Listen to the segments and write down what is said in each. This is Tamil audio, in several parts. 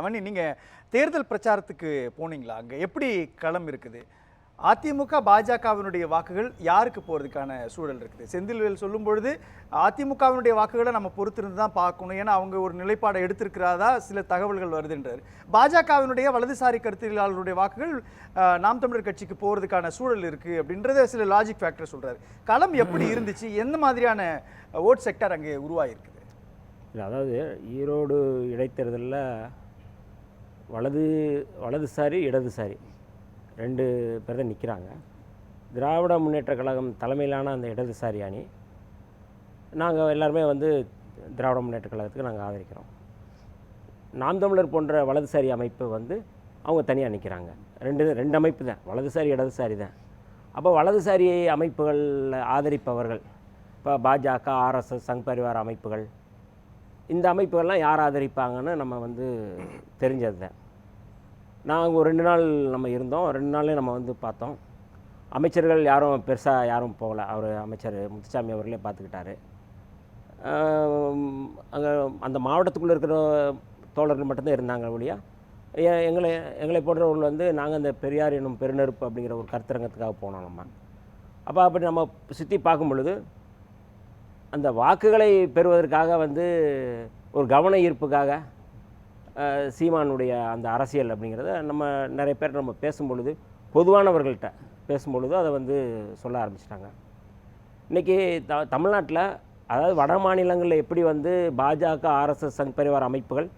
அவனி நீங்கள் தேர்தல் பிரச்சாரத்துக்கு போனீங்களா? அங்கே எப்படி களம் இருக்குது? அதிமுக பாஜகவினுடைய வாக்குகள் யாருக்கு போகிறதுக்கான சூழல் இருக்குது? செந்தில்வேல் சொல்லும் பொழுது அதிமுகவினுடைய வாக்குகளை நம்ம பொறுத்திருந்து தான் பார்க்கணும். ஏன்னா அவங்க ஒரு நிலைப்பாடை எடுத்திருக்கிறதா சில தகவல்கள் வருதுன்றார். பாஜகவினுடைய வலதுசாரி கருத்தியலாளருடைய வாக்குகள் நாம் தமிழர் கட்சிக்கு போகிறதுக்கான சூழல் இருக்குது அப்படின்றத சில லாஜிக் ஃபேக்டர் சொல்கிறார் களம் எப்படி இருந்துச்சு? எந்த மாதிரியான ஓட் செக்டர் அங்கே உருவாகிருக்குது இல்லை அதாவது ஈரோடு இடைத்தேர்தலில் வலது வலதுசாரி இடதுசாரி ரெண்டு பேர் தான் நிற்கிறாங்க திராவிட முன்னேற்ற கழகம் தலைமையிலான அந்த இடதுசாரி அணி. நாங்கள் எல்லாருமே வந்து திராவிட முன்னேற்ற கழகத்துக்கு நாங்கள் ஆதரிக்கிறோம். நாம் தமிழர் போன்ற வலதுசாரி அமைப்பு வந்து அவங்க தனியாக நிற்கிறாங்க ரெண்டு ரெண்டு அமைப்பு தான். வலதுசாரி இடதுசாரி தான். அப்போ வலதுசாரி அமைப்புகளில் ஆதரிப்பவர்கள் இப்போ பாஜக ஆர்எஸ்எஸ் சங் பரிவார அமைப்புகள் இந்த அமைப்புகள்லாம் யார் ஆதரிப்பாங்கன்னு நம்ம வந்து தெரிஞ்சது தான் நாங்கள் ஒரு ரெண்டு நாள் நம்ம இருந்தோம். ரெண்டு நாள்லேயும் நம்ம வந்து பார்த்தோம். அமைச்சர்கள் யாரும் பெருசாக யாரும் போகல. அவர் அமைச்சர் முத்துசாமி அவர்களே பார்த்துக்கிட்டாரு. அங்கே அந்த மாவட்டத்துக்குள்ளே இருக்கிற தோழர்கள் மட்டும்தான் இருந்தாங்க ஒழியா எங்களை எங்களை போன்றவர்கள் வந்து நாங்கள் அந்த பெரியார் என்னும் பெருநெருப்பு அப்படிங்கிற ஒரு கருத்தரங்கத்துக்காக போனோம் நம்ம. அப்போ அப்படி நம்ம சுற்றி பார்க்கும் பொழுது அந்த வாக்குகளை பெறுவதற்காக வந்து ஒரு கவன ஈர்ப்புக்காக சீமானுடைய அந்த அரசியல் அப்படிங்கிறத நம்ம நிறைய பேர் நம்ம பேசும்பொழுது பொதுவானவர்கள்ட்ட பேசும்பொழுது அதை வந்து சொல்ல ஆரம்பிச்சிட்டாங்க. இன்றைக்கி த தமிழ்நாட்டில் அதாவது வட மாநிலங்களில் எப்படி வந்து பாஜக ஆர்எஸ்எஸ் சங் பரிவார அமைப்புகள்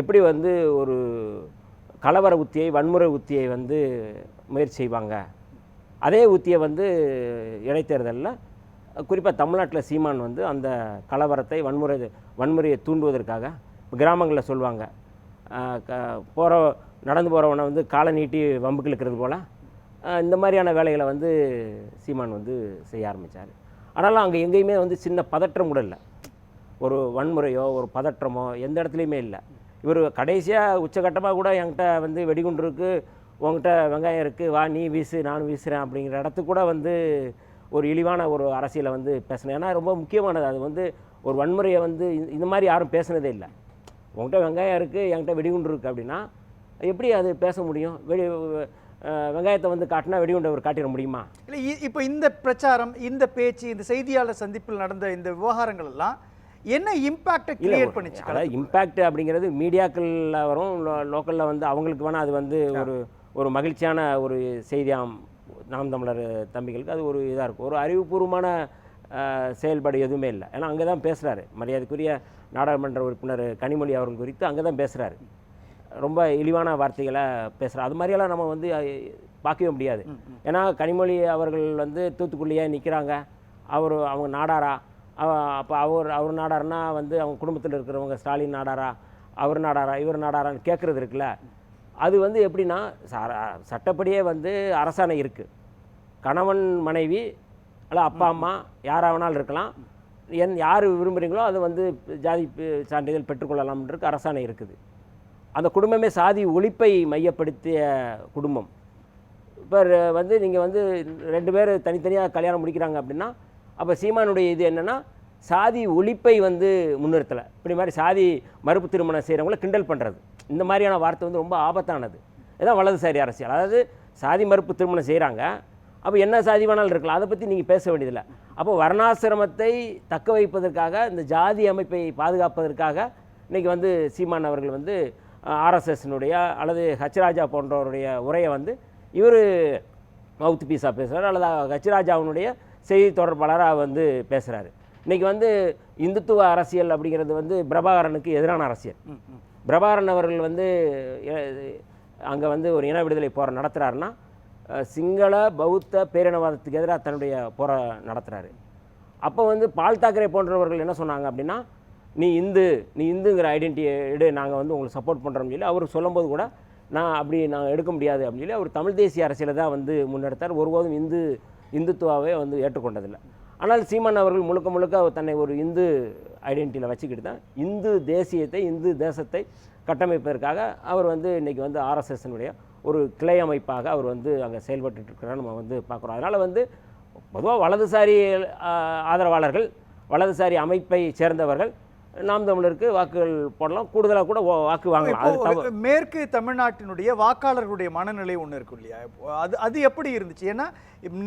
எப்படி வந்து ஒரு கலவர உத்தியை வன்முறை உத்தியை வந்து முயற்சி செய்வாங்க அதே உத்தியை வந்து இடைத்தேர்தலில் குறிப்பாக தமிழ்நாட்டில் சீமான் வந்து அந்த கலவரத்தை வன்முறை வன்முறையை தூண்டுவதற்காக கிராமங்களில் சொல்லுவாங்க போகிற நடந்து போகிறவனை வந்து காலை நீட்டி வம்புக்கு இழுக்கிறது போல் இந்த மாதிரியான வேலைகளை வந்து சீமான் வந்து செய்ய ஆரம்பித்தார் ஆனாலும் அங்கே எங்கேயுமே வந்து சின்ன பதற்றம் கூட இல்லை. ஒரு வன்முறையோ ஒரு பதற்றமோ எந்த இடத்துலையுமே இல்லை. இவர் கடைசியாக உச்சகட்டமாக கூட என்கிட்ட வந்து வெடிகுண்டு இருக்குது உங்ககிட்ட வெங்காயம் இருக்குது வா நீ வீசு நான் வீசுகிறேன் அப்படிங்கிற இடத்துக்கு கூட வந்து ஒரு இழிவான ஒரு அரசியலை வந்து பேசணும் ஏன்னா ரொம்ப முக்கியமானது. அது வந்து ஒரு வன்முறையை வந்து இந்த- மாதிரி யாரும் பேசுனதே இல்லை. உங்ககிட்ட வெங்காயம் இருக்குது என்கிட்ட வெடிகுண்டு இருக்குது அப்படின்னா எப்படி அது பேச முடியும்? வெடி வெங்காயத்தை வந்து காட்டினா வெடிகுண்டை அவர் காட்டிட முடியுமா? இல்லை இப்போ இந்த பிரச்சாரம் இந்த பேச்சு இந்த செய்தியாளர் சந்திப்பில் நடந்த இந்த விவகாரங்கள் எல்லாம் என்ன இம்பாக்டை கிரியேட் பண்ணிச்சு? அதாவது இம்பேக்ட் அப்படிங்கிறது மீடியாக்களில் வரும் லோக்கலில் வந்து அவங்களுக்கு வேணால் அது வந்து ஒரு ஒரு மகிழ்ச்சியான ஒரு செய்தியாம் நாம் தமிழர் தம்பிகளுக்கு அது ஒரு இதாக இருக்கும். ஒரு அறிவுபூர்வமான செயல்பாடு எதுவுமே இல்லை. ஏன்னா அங்கே தான் பேசுகிறாரு மரியாதைக்குரிய நாடாளுமன்ற உறுப்பினர் கனிமொழி அவர்கள் குறித்து அங்கே தான் பேசுகிறாரு ரொம்ப இழிவான வார்த்தைகளை பேசுகிறார் அது மாதிரியெல்லாம் நம்ம வந்து பார்க்கவே முடியாது. ஏன்னா கனிமொழி அவர்கள் வந்து தூத்துக்குடியே நிற்கிறாங்க. அவர் அவங்க நாடாரா? அப்போ அவர் அவர் நாடார்னா வந்து அவங்க குடும்பத்தில் இருக்கிறவங்க ஸ்டாலின் நாடாரா? அவர் நாடாரா? இவர் நாடாரான்னு கேட்குறது இருக்குல்ல. அது வந்து எப்படின்னா ச- சட்டப்படியே வந்து அரசாணை இருக்குது கணவன் மனைவி அல்ல அப்பா அம்மா யாராக வேணாலும் இருக்கலாம். என் யார் விரும்புகிறீங்களோ அது வந்து ஜாதி சான்றிதழ் பெற்றுக்கொள்ளலாம்ன்றது அரசாணை இருக்குது. அந்த குடும்பமே சாதி ஒழிப்பை மையப்படுத்திய குடும்பம். இப்போ வந்து நீங்கள் வந்து ரெண்டு பேர் தனித்தனியாக கல்யாணம் முடிக்கிறாங்க அப்படின்னா அப்போ சீமானுடைய இது என்னென்னா சாதி ஒழிப்பை வந்து முன்னிறுத்தலை. இப்படி மாதிரி சாதி மறுப்பு திருமணம் செய்கிறவங்கள கிண்டல் பண்ணுறது இந்த மாதிரியான வார்த்தை வந்து ரொம்ப ஆபத்தானது. இதான் வலதுசாரி அரசியல். அதாவது சாதி மறுப்பு திருமணம் செய்கிறாங்க அப்போ என்ன சாதி வேணாலும் இருக்கலாம். அதை பற்றி நீங்கள் பேச வேண்டியதில்லை. அப்போ வர்ணாசிரமத்தை தக்க வைப்பதற்காக இந்த ஜாதி அமைப்பை பாதுகாப்பதற்காக இன்றைக்கி வந்து சீமான் அவர்கள் வந்து ஆர்எஸ்எஸ்னுடைய அல்லது ஹச்ராஜா போன்றவருடைய உரையை வந்து இவர் மவுத் பீஸாக பேசுகிறார் அல்லது ஹச்ராஜாவுடைய செய்தி தொடர்பாளராக வந்து பேசுகிறாரு இன்றைக்கி வந்து இந்துத்துவ அரசியல் அப்படிங்கிறது வந்து பிரபாகரனுக்கு எதிரான அரசியல். பிரபாரன் அவர்கள் வந்து அங்கே வந்து ஒரு இன விடுதலை போகிற நடத்துகிறாருன்னா சிங்கள பௌத்த பேரினவாதத்துக்கு எதிராக தன்னுடைய போற நடத்துகிறாரு அப்போ வந்து பால் தாக்கரே போன்றவர்கள் என்ன சொன்னாங்க அப்படின்னா நீ இந்து நீ இந்துங்கிற ஐடென்டிட்டியை எடு நாங்கள் வந்து உங்களுக்கு சப்போர்ட் பண்ணுறோம்னு சொல்லி அவர் சொல்லும்போது கூட நான் அப்படி நாங்கள் எடுக்க முடியாது அப்படின்னு சொல்லி அவர் தமிழ் தேசிய அரசியலை தான் வந்து முன்னெடுத்தார். ஒருபோதும் இந்து இந்துத்துவாவே வந்து ஏற்றுக்கொண்டதில்லை. ஆனால் சீமான் அவர்கள் முழுக்க முழுக்க தன்னை ஒரு இந்து ஐடென்டிட்டியில் வச்சுக்கிட்டு தான் இந்து தேசியத்தை இந்து தேசத்தை கட்டமைப்பதற்காக அவர் வந்து இன்றைக்கி வந்து ஆர்எஸ்எஸ்னுடைய ஒரு கிளை அமைப்பாக அவர் வந்து அங்கே செயல்பட்டுருக்கிறார் நம்ம வந்து பார்க்குறோம். அதனால் வந்து பொதுவாக வலதுசாரி ஆதரவாளர்கள் வலதுசாரி அமைப்பை சேர்ந்தவர்கள் நாம் தமிழருக்கு வாக்குகள் போடலாம். கூடுதலாக கூட வாக்கு வாங்கலாம். மேற்கு தமிழ்நாட்டினுடைய வாக்காளர்களுடைய மனநிலை ஒன்று இருக்கும் இல்லையா? அது அது எப்படி இருந்துச்சு? ஏன்னா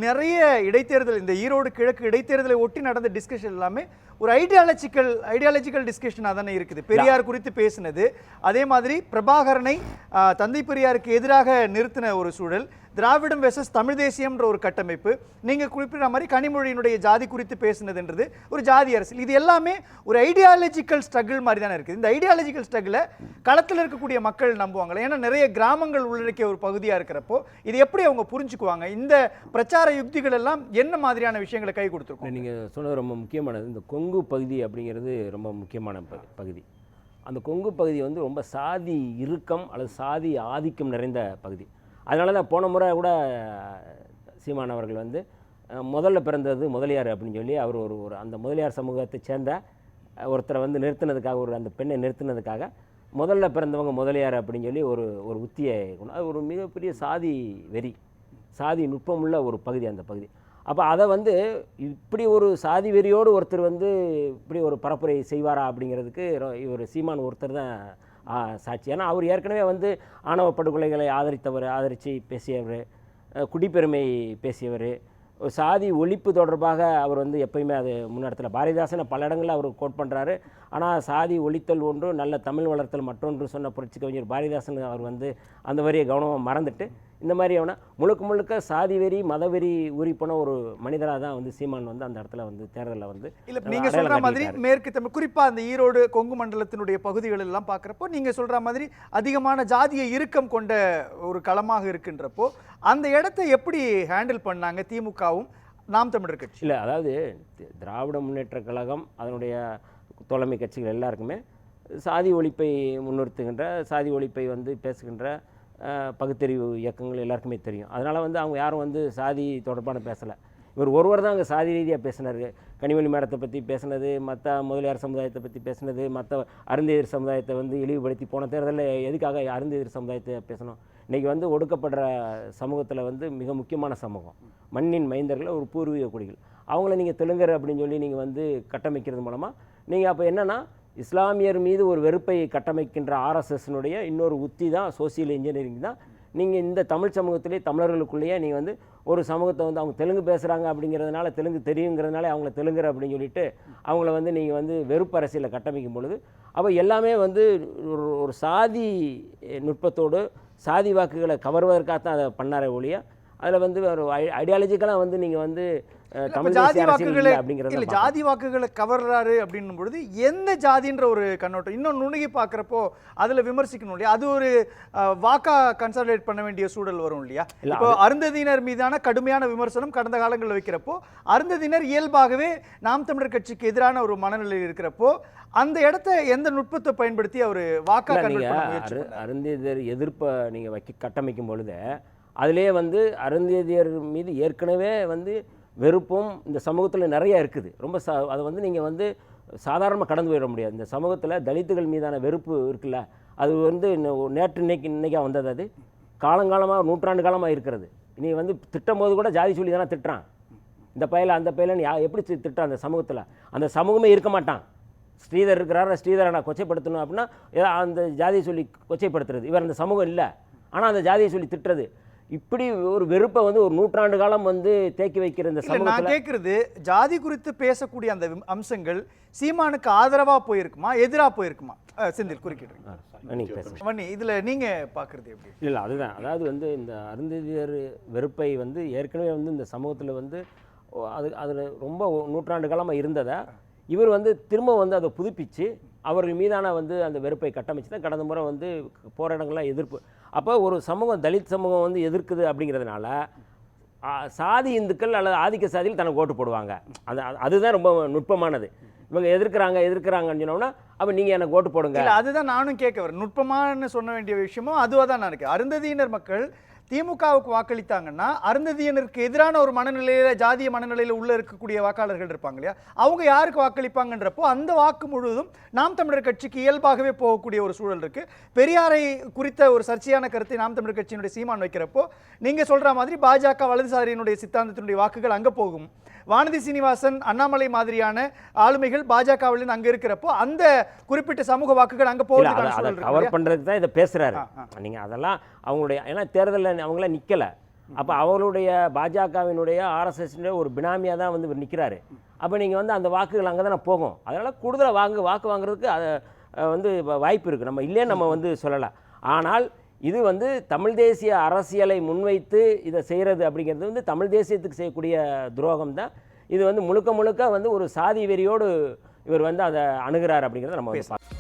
நிறைய இடைத்தேர்தல் இந்த ஈரோடு கிழக்கு இடைத்தேர்தலை ஒட்டி நடந்த டிஸ்கஷன் எல்லாமே ஒரு ஐடியாலஜிக்கல் ஐடியாலஜிக்கல் டிஸ்கஷனாக தானே இருக்குது. பெரியார் குறித்து பேசினது. அதே மாதிரி பிரபாகரனை தந்தை பெரியாருக்கு எதிராக நிறுத்தின ஒரு சூழல். திராவிடம் வெசஸ் தமிழ் தேசியம்ன்ற ஒரு கட்டமைப்பு. நீங்கள் குறிப்பிட்ட மாதிரி கனிமொழியினுடைய ஜாதி குறித்து பேசுனதுன்றது ஒரு ஜாதி அரசியல். இது எல்லாமே ஒரு ஐடியாலஜிக்கல் ஸ்ட்ரகிள் மாதிரி தானே இருக்குது இந்த ஐடியாலஜிக்கல் ஸ்ட்ரகிளை களத்தில் இருக்கக்கூடிய மக்கள் நம்புவாங்களே ஏன்னா நிறைய கிராமங்கள் உள்ளடக்கிய ஒரு பகுதியாக இருக்கிறப்போ இது எப்படி அவங்க புரிஞ்சுக்குவாங்க? இந்த பிரச்சார யுக்திகள் எல்லாம் என்ன மாதிரியான விஷயங்களை கை கொடுத்துருக்கோம்? நீங்கள் சொன்னது ரொம்ப முக்கியமானது. இந்த கொங்கு பகுதி அப்படிங்கிறது ரொம்ப முக்கியமான பகுதி. அந்த கொங்கு பகுதி வந்து ரொம்ப சாதி இறுக்கம் அல்லது சாதி ஆதிக்கம் நிறைந்த பகுதி. அதனால தான் போன முறை கூட சீமான் அவர்கள் வந்து முதல்ல பிறந்தது முதலியார் அப்படின்னு சொல்லி அவர் ஒரு ஒரு அந்த முதலியார் சமூகத்தை சேர்ந்த ஒருத்தரை வந்து நிறுத்தினதுக்காக ஒரு அந்த பெண்ணை நிறுத்தினதுக்காக முதல்ல பிறந்தவங்க முதலியார் அப்படின்னு சொல்லி ஒரு ஒரு உத்தியை கொண்டு அது ஒரு மிகப்பெரிய சாதி வெறி சாதி நுட்பமுள்ள ஒரு பகுதி அந்த பகுதி. அப்போ அதை வந்து இப்படி ஒரு சாதி வெறியோடு ஒருத்தர் வந்து இப்படி ஒரு பரப்புரை செய்வாரா அப்படிங்கிறதுக்கு ரொ- இவர் சீமான் ஒருத்தர் தான் சாட்சி. ஏன்னா அவர் ஏற்கனவே வந்து ஆணவ படுகொலைகளை ஆதரித்தவர் ஆதரித்து பேசியவர் குடிப்பெருமை பேசியவர். சாதி ஒழிப்பு தொடர்பாக அவர் வந்து எப்பயுமே அது முன்னெடுத்தல பாரதிதாசனை பல இடங்களில் அவர் கோட் பண்ணுறாரு ஆனால் சாதி ஒழித்தல் ஒன்று நல்ல தமிழ் வளர்த்தல் மற்றொன்று சொன்ன புரட்சி கவிஞர் பாரதிதாசன் அவர் வந்து அந்த வரியை கவனமாக மறந்துட்டு இந்த மாதிரியான முழுக்க முழுக்க சாதி வெறி மதவெறி ஊறி போன ஒரு மனிதராக தான் வந்து சீமான் வந்து அந்த இடத்துல வந்து தேர்தலில் வந்து இல்ல அஹ், நீங்க அடையாளம் சொல்ற மாதிரி. மேற்கு தமிழ் குறிப்பா அந்த ஈரோடு கொங்கு மண்டலத்தினுடைய பகுதிகள் எல்லாம் பார்க்குறப்போ நீங்க சொல்ற மாதிரி அதிகமான ஜாதிய இறுக்கம் கொண்ட ஒரு களமாக இருக்கின்றப்போ அந்த இடத்தை எப்படி ஹேண்டில் பண்ணாங்க திமுகவும் நாம் தமிழர் கட்சி இல்லை அதாவது திராவிட முன்னேற்ற கழகம் அதனுடைய தோழமை கட்சிகள் எல்லாருக்குமே சாதி ஒழிப்பை முன்னிறுத்துகின்ற சாதி ஒழிப்பை வந்து பேசுகின்ற பகுத்தறிவு இயக்கங்கள் எல்லாருக்குமே தெரியும். அதனால் வந்து அவங்க யாரும் வந்து சாதி தொடர்பான பேசலை. இவர் ஒருவர் தான் அங்கே சாதி ரீதியாக பேசினார். கனிமொழி மேடத்தை பற்றி பேசினது மற்ற முதலியார் சமுதாயத்தை பற்றி பேசினது மற்ற அருந்தெதிர் சமுதாயத்தை வந்து இழிவுபடுத்தி போன தேர்தலில் எதுக்காக அருந்தெதிர் சமுதாயத்தை பேசணும்? இன்றைக்கி வந்து ஒடுக்கப்படுற சமூகத்தில் வந்து மிக முக்கியமான சமூகம். மண்ணின் மைந்தர்கள் ஒரு பூர்வீக குடிகள். அவங்கள நீங்கள் தெலுங்கர் அப்படின்னு சொல்லி நீங்கள் வந்து கட்டமைக்கிறது மூலமாக நீங்கள் அப்போ என்னென்னா இஸ்லாமியர் மீது ஒரு வெறுப்பை கட்டமைக்கின்ற ஆர்எஸ்எஸ்னுடைய இன்னொரு உத்தி தான் சோசியல் இன்ஜினியரிங் தான். நீங்கள் இந்த தமிழ் சமூகத்திலே தமிழர்களுக்குள்ளேயே நீங்கள் வந்து ஒரு சமூகத்தை வந்து அவங்க தெலுங்கு பேசுகிறாங்க அப்படிங்கிறதுனால தெலுங்கு தெரியுங்கிறதுனால அவங்கள தெலுங்குற அப்படின்னு சொல்லிட்டு அவங்கள வந்து நீங்கள் வந்து வெறுப்பு அரசியலை கட்டமைக்கும் பொழுது அப்போ எல்லாமே வந்து ஒரு ஒரு சாதி நுட்பத்தோடு சாதி வாக்குகளை கவர்வதற்காக தான் அதை பண்ணாரே ஒழிய அதில் வந்து ஒரு ஐடியாலஜிக்கலாக வந்து நீங்கள் வந்து ஜாதி வாக்குகளை இல்லை. ஜாதி வாக்குகளை கவர்றாரு அப்படின்னும் பொழுது எந்த ஜாதின்ற ஒரு கண்ணோட்டம் இன்னும் நுணுகி பார்க்குறப்போ அதுல விமர்சிக்கணும் இல்லையா அது ஒரு வாக்கா கன்சல்டேட் பண்ண வேண்டிய சூழல் வரும் இல்லையா இல்ல, இப்போ அருந்ததியினர் மீதான கடுமையான விமர்சனம் கடந்த காலங்களில் வைக்கிறப்போ அருந்ததியினர் இயல்பாகவே நாம் தமிழர் கட்சிக்கு எதிரான ஒரு மனநிலையில் இருக்கிறப்போ அந்த இடத்த எந்த நுட்பத்தை பயன்படுத்தி அவர் வாக்கா நீங்க? அருந்ததியர் எதிர்ப்பை நீங்கள் வைக்க கட்டமைக்கும் பொழுது அதிலே வந்து அருந்ததியர் மீது ஏற்கனவே வந்து வெறுப்பும் இந்த சமூகத்தில் நிறைய இருக்குது. ரொம்ப ச அதை வந்து நீங்கள் வந்து சாதாரணமாக கடந்து போயிட முடியாது. இந்த சமூகத்தில் தலித்துகள் மீதான வெறுப்பு இருக்குல்ல அது வந்து நேற்று இன்னைக்கு இன்றைக்காக வந்தது அது. காலங்காலமாக நூற்றாண்டு காலமாக இருக்கிறது. நீ வந்து திட்டும் போது கூட ஜாதி சொல்லி தானே திட்டுறான். இந்த பையல அந்த பையலன்னு யா எப்படி திட்டுறான் அந்த சமூகத்தில்? அந்த சமூகமே இருக்க மாட்டான். ஸ்ரீதர் இருக்கிறாரு ஸ்ரீதரை நான் கொச்சைப்படுத்தணும் அப்படின்னா ஏதோ அந்த ஜாதியை சொல்லி கொச்சைப்படுத்துறது. இவர் அந்த சமூகம் இல்லை. ஆனால் அந்த ஜாதியை சொல்லி திட்டுறது. இப்படி ஒரு வெறுப்பை வந்து ஒரு நூற்றாண்டு காலம் வந்து தேக்கி வைக்கிற இந்த நான் கேட்கறது ஜாதி குறித்து பேசக்கூடிய அந்த அம்சங்கள் சீமானுக்கு ஆதரவா போயிருக்குமா எதிரா போயிருக்குமா? செந்தில் பேசுங்க. வன்னி இதுல நீங்க பாக்குறது எப்படி? இல்லை அதுதான். அதாவது வந்து இந்த அருந்ததியர் வெறுப்பை வந்து ஏற்கனவே வந்து இந்த சமூகத்தில் வந்து அது அதில் ரொம்ப நூற்றாண்டு காலமாக இருந்ததை இவர் வந்து திரும்ப வந்து அதை புதுப்பிச்சு அவர்கள் மீதான வந்து அந்த வெறுப்பை கட்டமைச்சு தான் கடந்த முறை வந்து போராட்டங்கள்லாம் எதிர்ப்பு. அப்போ ஒரு சமூகம் தலித் சமூகம் வந்து எதிர்க்குது அப்படிங்கிறதுனால சாதி இந்துக்கள் அல்லது ஆதிக்க சாதியில் தனக்கு ஓட்டு போடுவாங்க. அந்த அதுதான் ரொம்ப நுட்பமானது. இவங்க எதிர்க்கிறாங்க எதிர்க்கிறாங்கன்னு சொன்னோம்னா அப்போ நீங்கள் எனக்கு ஓட்டு போடுங்க. அதுதான் நானும் கேட்க வரேன். நுட்பமானு சொன்ன வேண்டிய விஷயமும் அதுவாக தான் நான் இருக்கேன். அருந்ததியினர் மக்கள் திமுகவுக்கு வாக்களித்தாங்கன்னா அருந்ததியனருக்கு எதிரான ஒரு மனநிலையில ஜாதிய மனநிலையில உள்ள இருக்கக்கூடிய வாக்காளர்கள் இருப்பாங்க இல்லையா? அவங்க யாருக்கு வாக்களிப்பாங்கன்றப்போ அந்த வாக்கு முழுவதும் நாம் தமிழர் கட்சிக்கு இயல்பாகவே போகக்கூடிய ஒரு சூழல் இருக்கு. பெரியாரை குறித்த ஒரு சர்ச்சையான கருத்தை நாம் தமிழர் கட்சியினுடைய சீமான் வைக்கிறப்போ நீங்க சொல்ற மாதிரி பாஜக வலதுசாரியினுடைய சித்தாந்தத்தினுடைய வாக்குகள் அங்க போகும். வானதி சீனிவாசன் அண்ணாமலை மாதிரியான ஆளுமைகள் பாஜகவில் அங்க இருக்கிறப்போ அந்த குறிப்பிட்ட சமூக வாக்குகள் அங்க போகிறதுக்கான சூழல் கவர்? பண்ணுறதுக்கு தான் இதை பேசுகிறாரு ஆ, நீங்கள் அதெல்லாம் அவங்களுடைய ஏன்னா தேர்தலில் அவங்கள நிற்கலை அப்போ அவருடைய பாஜகவினுடைய ஆர்எஸ்எஸ்னுடைய ஒரு பினாமியாக தான் வந்து இவர் நிற்கிறாரு அப்போ நீங்கள் வந்து அந்த வாக்குகள் அங்கே தானே போகும். அதனால் கூடுதலாக வாங்கு வாக்கு வாங்குறதுக்கு அது வந்து வாய்ப்பு இருக்குது நம்ம இல்லையே நம்ம வந்து சொல்லலை. ஆனால் இது வந்து தமிழ் தேசிய அரசியலை முன்வைத்து இதை செய்கிறது அப்படிங்கிறது வந்து தமிழ் தேசியத்துக்கு செய்யக்கூடிய துரோகம் தான். இது வந்து முழுக்க முழுக்க வந்து ஒரு சாதி வெறியோடு இவர் வந்து அதை அணுகிறார் அப்படிங்கிறத நம்ம வந்து